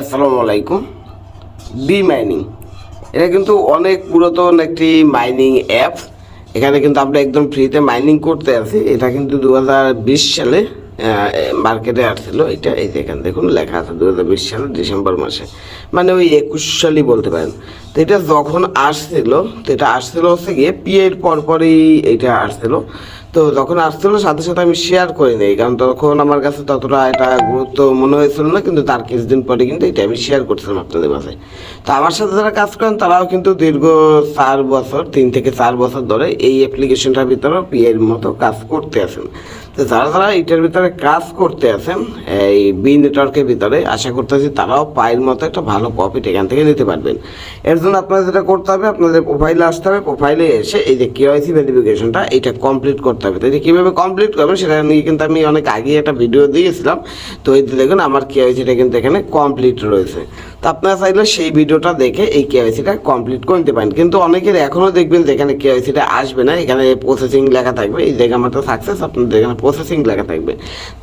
আসসালামু আলাইকুম। B mining এটা কিন্তু অনেক পুরাতন একটি মাইনিং অ্যাপ এখানে কিন্তু আমরা একদম ফ্রিতে মাইনিং করতে আছি। এটা কিন্তু দু হাজার বিশ সালে মার্কেটে আসছিল। এটা এই যে এখানে দেখুন, লেখা আছে দু সালে, ডিসেম্বর মাসে। মানে ওই একুশ সালই বলতে পারেন। তো এটা যখন আসছিল, তো এটা আসছিল হচ্ছে গিয়ে পিএর পরপরই এটা আসছিল। তো যখন আসছিল, সাথে সাথে আমি শেয়ার করে নিই, কারণ তখন আমার কাছে ততটা এটা গুরুত্ব মনে হয়েছিল না, কিন্তু তার কিছুদিন পরে কিন্তু এটা আমি শেয়ার করছিলাম আপনাদের মাঝে। তো আমার সাথে যারা কাজ করেন, তারাও কিন্তু দীর্ঘ চার বছর, তিন থেকে চার বছর ধরে এই অ্যাপ্লিকেশনটার ভিতরে পিএর মতো কাজ করতে আছেন। তো যারা যারা এটার ভিতরে কাজ করতে আছেন, এই বি নেটওয়ার্কের ভিতরে, আশা করতেছি তারাও পায়ের মতো একটা ভালো প্রফিট এখান থেকে নিতে পারবেন। এর জন্য আপনাদের যেটা করতে হবে, আপনাদের প্রোফাইলে আসতে হবে প্রোফাইলে এসে এই যে কেওয়াইসি ভেরিফিকেশনটা এটা কমপ্লিট করতে হবে। তাই কীভাবে কমপ্লিট করবেন সেটা নিয়ে কিন্তু আমি অনেক আগে একটা ভিডিও দিয়েছিলাম। তো এই দেখুন, আমার এটা কিন্তু এখানে কমপ্লিট রয়েছে। তো আপনারা চাইলে সেই ভিডিওটা দেখে এই কেওয়াইসিটা কমপ্লিট করে নিতে পারেন। কিন্তু অনেকের এখনও দেখবেন যে এখানে কেওয়াইসিটা আসবে না, এখানে প্রসেসিং লেখা থাকবে। এই জায়গা তো সাকসেস আপনাদের এখানে প্রসেসিং লেখা থাকবে।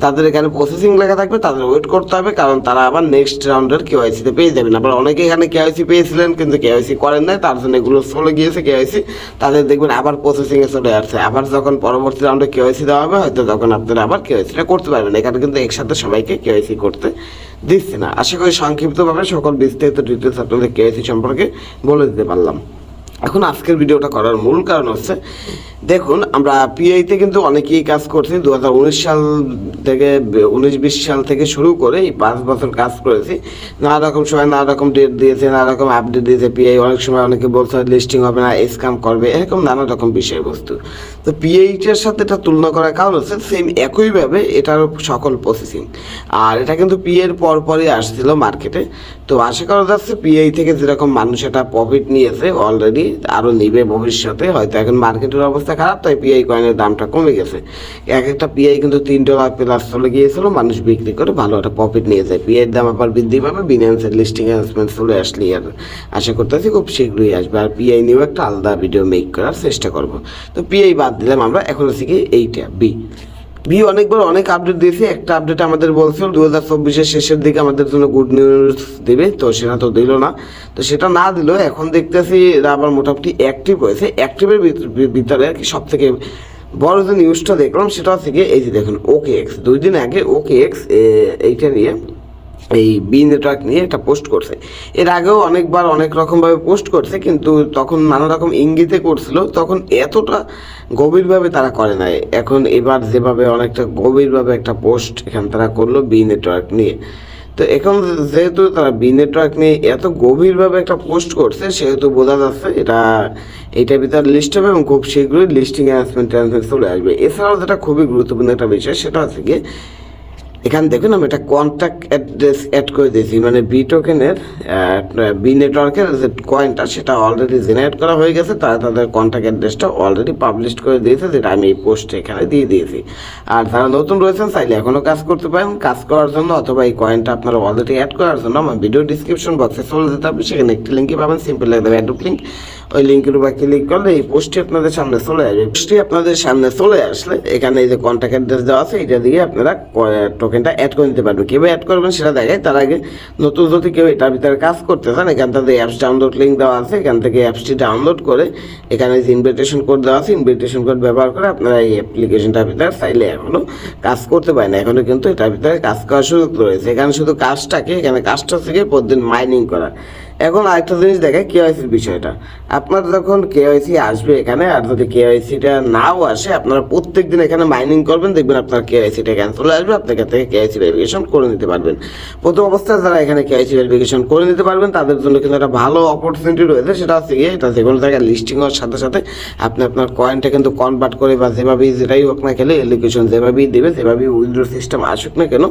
তাদের এখানে প্রসেসিং লেখা থাকবে, তাদের ওয়েট করতে হবে, কারণ তারা আবার নেক্সট রাউন্ডের কেওয়াইসিতে পেয়ে যাবেন। আবার অনেকে এখানে কেওয়াইসি পেয়েছিলেন, কিন্তু কেওয়াইসি করেন নাই, তার জন্য এগুলো চলে গিয়েছে কেওয়াইসি তাদের দেখবেন আবার প্রসেসিংয়ে চলে আসছে। আবার যখন পরবর্তী রাউন্ডে কেওয়াইসি দেওয়া হবে, হয়তো তখন আপনারা আবার কেওয়াইসিটা করতে পারবেন এখানে কিন্তু একসাথে সবাইকে কেওয়াইসি করতে দিচ্ছে না। আশা করি সংক্ষিপ্তভাবে সকল বিস্তারিত ডিটেলস আপনাদের কেআইসি সম্পর্কে বলে দিতে পারলাম। এখন আজকের ভিডিওটা করার মূল কারণ হচ্ছে, দেখুন, আমরা পিআইতে কিন্তু অনেকেই কাজ করছি দু হাজার উনিশ সাল থেকে, উনিশ বিশ সাল থেকে শুরু করে এই পাঁচ বছর কাজ করেছি। নানা রকম সময় নানা রকম ডেট দিয়েছে, নানা রকম আপডেট দিয়েছে পিআই অনেক সময় অনেকে বলছে লিস্টিং হবে না স্ক্যাম করবে, এরকম নানা রকম বিষয়বস্তু। তো পিএইচের সাথে এটা তুলনা করার কারণ হচ্ছে সেম একইভাবে এটার সকল প্রসেসিং আর এটা কিন্তু পিএর পরপরই আসছিল মার্কেটে তো আশা করা যাচ্ছে পিআই থেকে যেরকম মানুষ এটা প্রফিট নিয়েছে অলরেডি আরও নিবে ভবিষ্যতে, হয়তো এখন মার্কেটের অবস্থা খারাপ, তাই পিআই কয়েনের দামটা কমে গেছে। এক একটা পিআই কিন্তু তিন ডলার প্লাস চলে গিয়েছিল, মানুষ বিক্রি করে ভালো একটা প্রফিট নিয়ে যায়। পিআইয়ের দাম আবার বৃদ্ধি পাবে বিনান্সের লিস্টিং অ্যানাউন্সমেন্ট চলে আসলে আর আশা করতেছি খুব শীঘ্রই আসবে। আর পিআই নিয়েও একটা আলাদা ভিডিও মেক করার চেষ্টা করব। তো পিআই বাদ দিলাম আমরা, এখন হচ্ছে কি এইটা বি বি অনেকবার অনেক আপডেট দিয়েছে। একটা আপডেট আমাদের বলছিল দু হাজার চব্বিশের শেষের দিকে আমাদের জন্য গুড নিউজ দেবে, তো সেটা তো দিল না। তো সেটা না দিল, এখন দেখতেছি আবার মোটামুটি অ্যাক্টিভ হয়েছে। অ্যাক্টিভের ভিতরে আর কি সব থেকে বড় যে নিউজটা দেখলাম, সেটা গিয়ে, এই যে দেখুন ওকে এক্স দুই দিন আগে ওকে এক্স এইটা নিয়ে এই বি নেটওয়ার্ক নিয়ে একটা পোস্ট করছে। এর আগেও অনেকবার অনেক রকমভাবে পোস্ট করছে, কিন্তু তখন নানা রকম ইঙ্গিতে করছিল, তখন এতটা গভীরভাবে তারা করে নাই। এখন এবার যেভাবে অনেকটা গভীরভাবে একটা পোস্ট এখান তারা করল বি নেটওয়ার্ক নিয়ে। তো এখন যেহেতু তারা বি নেটওয়ার্ক নিয়ে এত গভীরভাবে একটা পোস্ট করছে, সেহেতু বোঝা যাচ্ছে এটা এইটার ভিতরে লিস্ট হবে এবং খুব শীঘ্রই লিস্টিং অ্যানাউন্সমেন্ট চলে আসবে। এছাড়াও যেটা খুবই গুরুত্বপূর্ণ একটা বিষয়, সেটা হচ্ছে গিয়ে এখানে দেখুন, আমি একটা কন্ট্যাক্ট অ্যাড্রেস অ্যাড করে দিয়েছি। মানে বি টোকেনের বি নেটওয়ার্কের যে কয়েনটা সেটা অলরেডি জেনারেট করা হয়ে গেছে। তারা তাদের কন্ট্যাক্ট অ্যাড্রেসটা অলরেডি পাবলিশ করে দিয়েছে, যেটা আমি এই পোস্টে এখানে দিয়ে দিয়েছি। আর যারা নতুন রয়েছেন, চাইলে এখনও কাজ করতে পারেন। কাজ করার জন্য অথবা এই কয়েনটা আপনারা অলরেডি অ্যাড করার জন্য আমার ভিডিও ডিসক্রিপশন বক্সে চলে যেতে হবে। সেখানে একটি লিঙ্কই পাবেন সিম্পল একদম অ্যাডুপ লিঙ্ক ওই লিঙ্কের উপর ক্লিক করলে এই পোস্টটি আপনাদের সামনে চলে আসবে। পোস্টটি আপনাদের সামনে চলে আসলে এখানে এই যে কন্ট্যাক্ট অ্যাড্রেস দেওয়া আছে, এটা দিয়ে আপনারা টোকেনটা অ্যাড করে নিতে পারবেন। কীভাবে অ্যাড করবেন সেটা দেখায় তার আগে নতুন যদি কেউ এটার ভিতরে কাজ করতে চান, এখান থেকে অ্যাপস ডাউনলোড লিঙ্ক দেওয়া আছে। এখান থেকে অ্যাপসটি ডাউনলোড করে এখানে যে ইনভিটেশন কোড দেওয়া আছে ইনভিটেশন কোড ব্যবহার করে আপনারা এই অ্যাপ্লিকেশনটার ভিতরে চাইলে এখনও কাজ করতে পারেন এখনও কিন্তু এটার ভিতরে কাজ করার সুযোগ রয়েছে। এখানে শুধু কাজটাকে, এখানে কাজটা থেকে প্রতিদিন মাইনিং করা। এখন আরেকটা জিনিস দেখে কেওয়াইসির বিষয়টা। আপনার যখন কেওয়াইসি আসবে এখানে, আর যদি কেওয়াইসিটা নাও আসে, আপনারা প্রত্যেক দিন এখানে মাইনিং করবেন, দেখবেন আপনার কেওয়াইসিটা চলে আসবে, আপনি এখান থেকে কেওয়াইসি ভেরিফিকেশন করে নিতে পারবেন। প্রথম অবস্থায় যারা এখানে কেওয়াইসি ভেরিফিকেশন করে নিতে পারবেন, তাদের জন্য কিন্তু একটা ভালো অপরচুনিটি রয়েছে, সেটা হচ্ছে গিয়ে এটা যে কোনো জায়গায় লিস্টিং হওয়ার সাথে সাথে আপনি আপনার কয়েনটা কিন্তু কনভার্ট করে বা যেভাবেই যেটাই হোক না খেলে এলিগেশন যেভাবেই দেবে, যেভাবেই উইথড্র সিস্টেম আসুক না কেন,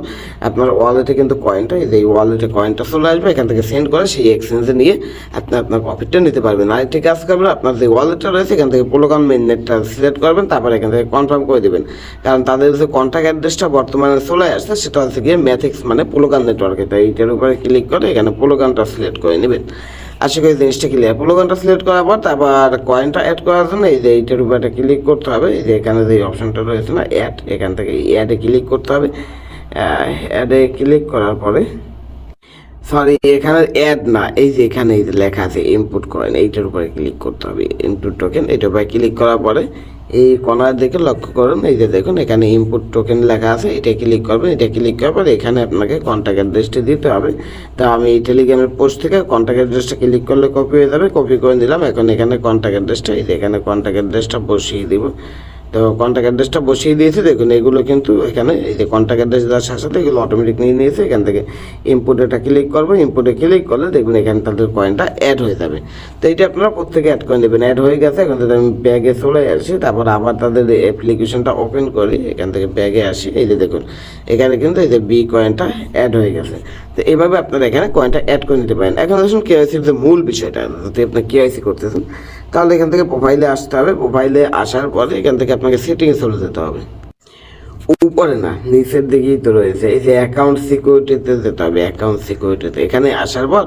আপনার ওয়ালেটে কিন্তু কয়েনটা এই যে ওয়ালেটে কয়েনটা চলে আসবে, এখান থেকে সেন্ড করে সেই এক্সচেঞ্জে নিয়ে আপনি আপনার প্রফিটটা নিতে পারবেন। আরেকটি কাজ করবেন, আপনার যে ওয়ালেটটা রয়েছে, এখান থেকে পোলোকান মেন নেটটা সিলেক্ট করবেন, তারপর এখান থেকে কনফার্ম করে দেবেন। কারণ তাদের যে কন্ট্যাক্ট অ্যাড্রেসটা বর্তমানে চলে আসছে, সেটা হচ্ছে গিয়ে ম্যাথিক্স মানে পোলোকান নেটওয়ার্কে তাই এইটার উপরে ক্লিক করে এখানে পোলোকানটা সিলেক্ট করে নেবেন। আশা করি জিনিসটা ক্লিয়ার পোলোকানটা সিলেক্ট করার পর, তারপর কয়েনটা অ্যাড করার জন্য এই যে এইটার উপরে একটা ক্লিক করতে হবে। এই যে এখানে যে অপশনটা রয়েছে না অ্যাড এখান থেকে অ্যাডে ক্লিক করতে হবে। অ্যাডে ক্লিক করার পরে সরি এখানে অ্যাড না। এই যে এখানে এই যে লেখা আছে ইনপুট করেন, এইটার উপরে ক্লিক করতে হবে। ইনপুট টোকেন এইটার উপরে ক্লিক করার পরে এই কর্নার দিকে লক্ষ্য করুন। এই যে দেখুন, এখানে ইনপুট টোকেন লেখা আছে, এটা ক্লিক করবেন, এটা ক্লিক করার পরে এখানে আপনাকে কন্ট্যাক্ট অ্যাড্রেসটি দিতে হবে। তা আমি এই টেলিগ্রামের পোস্ট থেকে কন্ট্যাক্ট অ্যাড্রেসটা ক্লিক করলে কপি হয়ে যাবে। কপি করে দিলাম এখন এখানে কন্ট্যাক্ট অ্যাড্রেসটা এই যে এখানে কন্ট্যাক্ট অ্যাড্রেসটা বসিয়ে দিব। তো কন্ট্যাক্ট অ্যাড্রেসটা বসিয়ে দিয়েছে, দেখুন, এগুলো কিন্তু এখানে, এই যে কন্ট্যাক্ট অ্যাড্রেস দেওয়ার সাথে সাথে এগুলো অটোমেটিক নিয়ে নিয়েছে, এখান থেকে ইনপুটেটা ক্লিক করব ইনপুটে ক্লিক করলে দেখবেন এখানে তাদের কয়েনটা অ্যাড হয়ে যাবে। তো এইটা আপনারা প্রত্যেকে অ্যাড করে নেবেন অ্যাড হয়ে গেছে, এখন যদি আমি ব্যাগে চলে আসি, তারপর আবার তাদের অ্যাপ্লিকেশনটা ওপেন করি, এখান থেকে ব্যাগে আসি, এই যে দেখুন, এখানে কিন্তু এই যে বি কয়েনটা অ্যাড হয়ে গেছে। তো এভাবে আপনারা এখানে কয়েনটা অ্যাড করে নিতে পারেন। এখন আসুন কেওয়াইসির যে মূল বিষয়টা, যদি আপনি কেওয়াইসি করতেছেন, তাহলে এখান থেকে প্রোফাইলে আসতে হবে। প্রোফাইলে আসার পরে এখান থেকে আপনাকে সেটিংয়ে চলে যেতে হবে। উপরে না, নিচের দিকেই তো রয়েছে। এই যে অ্যাকাউন্ট সিকিউরিটিতে যেতে হবে অ্যাকাউন্ট সিকিউরিটিতে এখানে আসার পর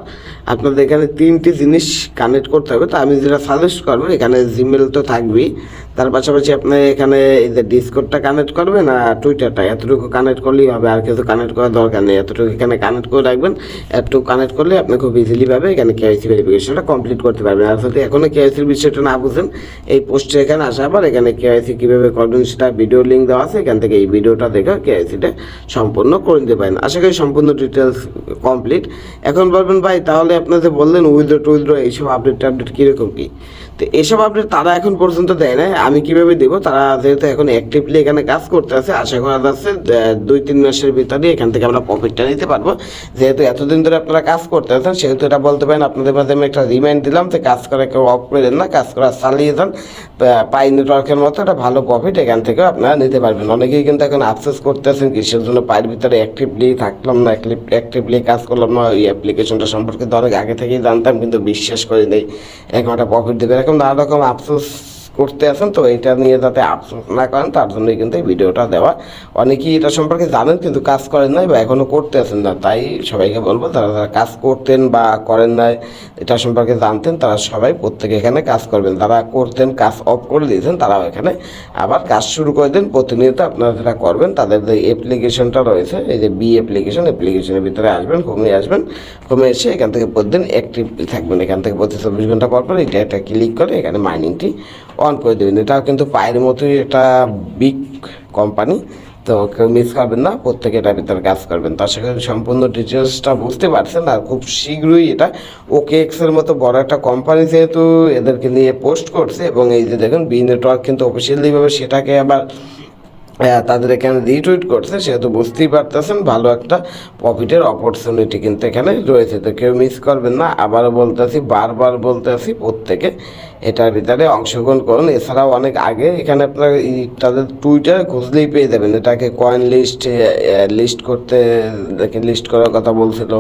আপনাদের এখানে তিনটি জিনিস কানেক্ট করতে হবে। তো আমি যেটা সাজেস্ট করব, এখানে জিমেল তো থাকবেই। তার পাশাপাশি আপনি এখানে এই যে ডিসকোডটা কানেক্ট করবেন আর টুইটারটা এতটুকু কানেক্ট করলেই হবে, আর কিছু কানেক্ট করার দরকার নেই। এতটুকু এখানে কানেক্ট করে রাখবেন। এতটুকু কানেক্ট করলে আপনি খুব ইজিলি ভাবে এখানে কেআইসি ভেরিফিকেশনটা কমপ্লিট করতে পারবেন। আর যদি এখনও কেআইসির বিষয়টা না বুঝেন, এই পোস্টে এখানে আসার পর এখানে কেআইসি কীভাবে করবেন সেটা ভিডিও লিঙ্ক দেওয়া আছে, এখান থেকে এই ভিডিওটা দেখে কেআইসিটা সম্পূর্ণ করে নিতে পারেন। আশা করি সম্পূর্ণ ডিটেলস কমপ্লিট এখন বলবেন, ভাই, তাহলে আপনাদের বললেন উইথড্র টুইথড্র এইসব আপডেট টাপডেট কীরকম কী? তো এসব আপডেট তারা এখন পর্যন্ত দেয় না আমি কীভাবে দেবো? তারা যেহেতু এখন অ্যাক্টিভলি এখানে কাজ করতে আছে, আশা করা যাচ্ছে দুই, তিন মাসের ভিতরে এখান থেকে আমরা প্রফিটটা নিতে পারব। যেহেতু এতদিন ধরে আপনারা কাজ করতে আছেন, সেহেতু এটা বলতে পারেন, আপনাদের মাঝে আমি একটা রিমাইন্ড দিলাম যে কাজ করে কেউ অফ করে দেন না, কাজ করা চালিয়ে যান। পাই নেটওয়ার্কের মতো একটা ভালো প্রফিট এখান থেকে আপনারা নিতে পারবেন। অনেকেই কিন্তু এখন আফসোস করতেছেন কিসের জন্য পায়ের ভিতরে অ্যাক্টিভলি থাকলাম না অ্যাক্টিভলি কাজ করলাম না, ওই অ্যাপ্লিকেশনটা সম্পর্কে অনেক আগে থেকেই জানতাম, কিন্তু বিশ্বাস করে নেই, এখন একটা প্রফিট দেবে। এরকম নানা রকম আফসোস করতে আছেন, তো এটা নিয়ে যাতে আফসোস না করেন, তার জন্যই কিন্তু এই ভিডিওটা দেওয়া। অনেকেই এটা সম্পর্কে জানেন কিন্তু কাজ করেন নাই বা এখনও করতে আছেন না, তাই সবাইকে বলব তারা যারা কাজ করতেন বা করেন নাই, এটা সম্পর্কে জানতেন, তারা সবাই প্রত্যেকে এখানে কাজ করবেন। যারা করতেন, কাজ অফ করে দিয়েছেন, তারাও এখানে আবার কাজ শুরু করে দেন। প্রতিনিয়ত আপনারা যেটা করবেন, তাদের যে অ্যাপ্লিকেশনটা রয়েছে, এই যে বি অ্যাপ্লিকেশন অ্যাপ্লিকেশনের ভিতরে আসবেন হোমে আসবেন। হোমে এসে এখান থেকে প্রতিদিন অ্যাক্টিভ থাকবেন। এখান থেকে প্রতি চব্বিশ ঘণ্টা পর পর এটা একটা ক্লিক করে এখানে মাইনিংটি অন করে দেবেন। এটাও কিন্তু পায়ের মতোই একটা বিগ কোম্পানি তো কেউ মিস করবেন না, প্রত্যেকে এটা ভিতরে কাজ করবেন। তো আশা করি সম্পূর্ণ ডিটেলসটা বুঝতে পারছেন, আর খুব শীঘ্রই এটা ওকে এক্সের মতো বড় একটা কোম্পানি যেহেতু এদেরকে নিয়ে পোস্ট করছে, এবং এই যে দেখুন বি নেটওয়ার্ক কিন্তু অফিসিয়ালিভাবে সেটাকে আবার তাদের এখানে রিটুইট করছে, সেহেতু বুঝতেই পারতেছেন, ভালো একটা প্রফিটের অপরচুনিটি কিন্তু এখানে রয়েছে। তো কেউ মিস করবেন না, আবারও বলতেছি, বারবার বলতেছি প্রত্যেকে এটার ভিতরে অংশগ্রহণ করুন। এছাড়াও অনেক আগে এখানে আপনারা তাদের টুইটার খুঁজলেই পেয়ে যাবেন, এটাকে কয়েন লিস্ট লিস্ট করতে লিস্ট করার কথা বলছিল।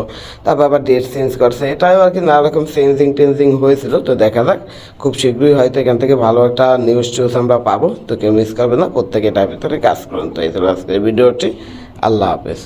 তারপর আবার ডেট চেঞ্জ করছে। এটাও আর কি নানা রকম চেঞ্জিং টেঞ্জিং হয়েছিল। তো দেখা যাক, খুব শীঘ্রই হয়তো এখান থেকে ভালো একটা নিউজ টিউজ আমরা পাবো। তো কেউ মিস করবে না, প্রত্যেকে এটার ভিতরে কাজ করুন। তো এই ছিল আজকের ভিডিওটি। আল্লাহ হাফেজ।